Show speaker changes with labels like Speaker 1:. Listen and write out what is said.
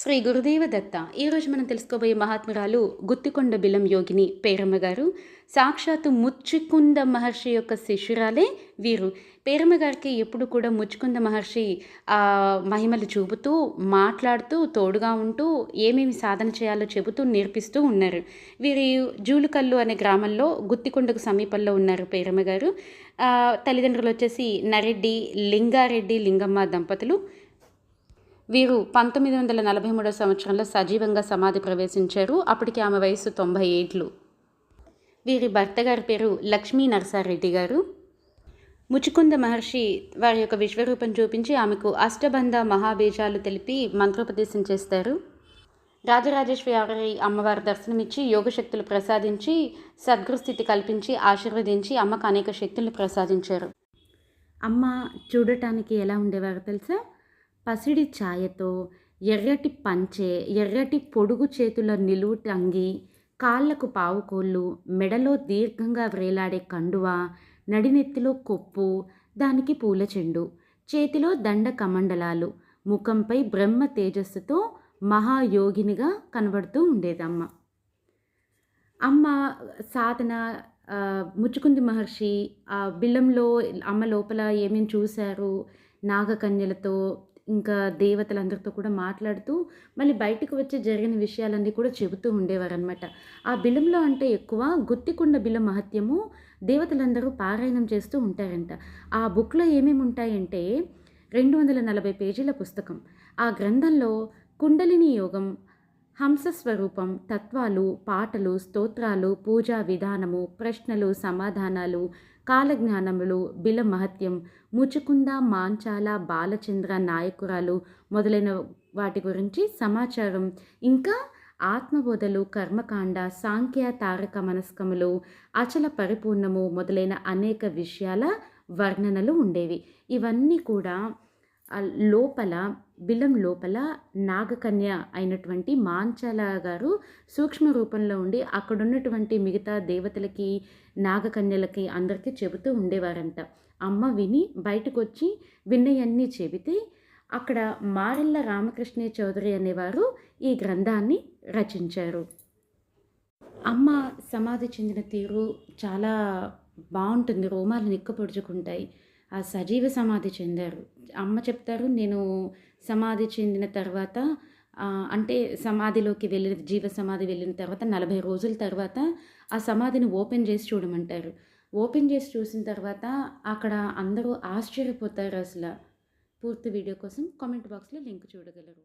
Speaker 1: శ్రీ గురుదేవ దత్త. ఈరోజు మనం తెలుసుకోబోయే మహాత్మురాలు గుత్తికొండ బిలం యోగిని పేరమ్మ గారు. సాక్షాత్తు ముచ్చుకుంద మహర్షి యొక్క శిష్యురాలే వీరు. పేరమ్మ గారికి ఎప్పుడు కూడా ముచ్చుకుంద మహర్షి మహిమలు చూపుతూ మాట్లాడుతూ తోడుగా ఉంటూ ఏమేమి సాధన చేయాలో చెబుతూ నేర్పిస్తూ ఉన్నారు. వీరి జూలుకల్లు అనే గ్రామంలో గుత్తికొండకు సమీపంలో ఉన్నారు పేరమ్మ గారు. తల్లిదండ్రులు వచ్చేసి నరెడ్డి లింగారెడ్డి లింగమ్మ దంపతులు. వీరు పంతొమ్మిది వందల నలభై మూడో సంవత్సరంలో సజీవంగా సమాధి ప్రవేశించారు. అప్పటికి ఆమె వయసు తొంభై ఏళ్ళు. వీరి భర్త గారి పేరు లక్ష్మీ నరసారెడ్డి గారు. ముచుకుంద మహర్షి వారి యొక్క విశ్వరూపం చూపించి ఆమెకు అష్టబంధ మహాబీజాలు తెలిపి మంత్రోపదేశం చేస్తారు. రాజరాజేశ్వరి అమ్మవారి దర్శనమిచ్చి యోగశక్తులు ప్రసాదించి సద్గురుస్థితి కల్పించి ఆశీర్వదించి అమ్మకు అనేక శక్తులు ప్రసాదించారు. అమ్మ చూడటానికి ఎలా ఉండేవారు తెలుసా? పసిడి ఛాయతో ఎర్రటి పంచె ఎర్రటి పొడుగు చేతుల నిలువు టంగి కాళ్ళకు పావుకోళ్ళు మెడలో దీర్ఘంగా వ్రేలాడే కండువ నడినెత్తిలో కొప్పు దానికి పూల చెండు చేతిలో దండ కమండలాలు ముఖంపై బ్రహ్మ తేజస్సుతో మహాయోగినిగా కనబడుతూ ఉండేదమ్మ. అమ్మ సాధన ముచ్చుకుంది మహర్షి ఆ బిల్లంలో అమ్మ లోపల ఏమేమి చూశారు? నాగకన్యలతో ఇంకా దేవతలందరితో కూడా మాట్లాడుతూ మళ్ళీ బయటకు వచ్చి జరిగిన విషయాలన్నీ కూడా చెబుతూ ఉండేవారనమాట ఆ బిలంలో అంటే ఎక్కువ గుత్తికొండ బిల మహత్యము దేవతలందరూ పారాయణం చేస్తూ ఉంటారంట. ఆ బుక్లో ఏమేమి ఉంటాయంటే రెండు వందల నలభై పేజీల పుస్తకం. ఆ గ్రంథంలో కుండలిని యోగం హంసస్వరూపం తత్వాలు పాటలు స్తోత్రాలు పూజా విధానము ప్రశ్నలు సమాధానాలు కాలజ్ఞానములు బిల మహత్యం ముచుకుంద మాంచాల బాలచంద్ర నాయకురాలు మొదలైన వాటి గురించి సమాచారం. ఇంకా ఆత్మబోధలు కర్మకాండ సాంఖ్య తారక మనస్కములు అచల పరిపూర్ణము మొదలైన అనేక విషయాల వర్ణనలు ఉండేవి. ఇవన్నీ కూడా ఆ లోపల బిలం లోపల నాగకన్య అయినటువంటి మాంచాల గారు సూక్ష్మ రూపంలో ఉండి అక్కడున్నటువంటి మిగతా దేవతలకి నాగకన్యలకి అందరికీ చెబుతూ ఉండేవారంట. అమ్మ విని బయటకు వచ్చి విన్నయన్నీ చెబితే అక్కడ మారెల్ల రామకృష్ణే చౌదరి అనేవారు ఈ గ్రంథాన్ని రచించారు. అమ్మ సమాధి చెందిన తీరు చాలా బాగుంటుంది రోమాలు నిక్కపొడుచుకుంటాయి. ఆ సజీవ సమాధి చెందారు. అమ్మ చెప్తారు నేను సమాధి చెందిన తర్వాత అంటే సమాధిలోకి వెళ్ళిన జీవ సమాధి వెళ్ళిన తర్వాత నలభై రోజుల తర్వాత ఆ సమాధిని ఓపెన్ చేసి చూడమంటారు. ఓపెన్ చేసి చూసిన తర్వాత అక్కడ అందరూ ఆశ్చర్యపోతారు అసలు. పూర్తి వీడియో కోసం కామెంట్ బాక్స్లో లింక్ చూడగలరు.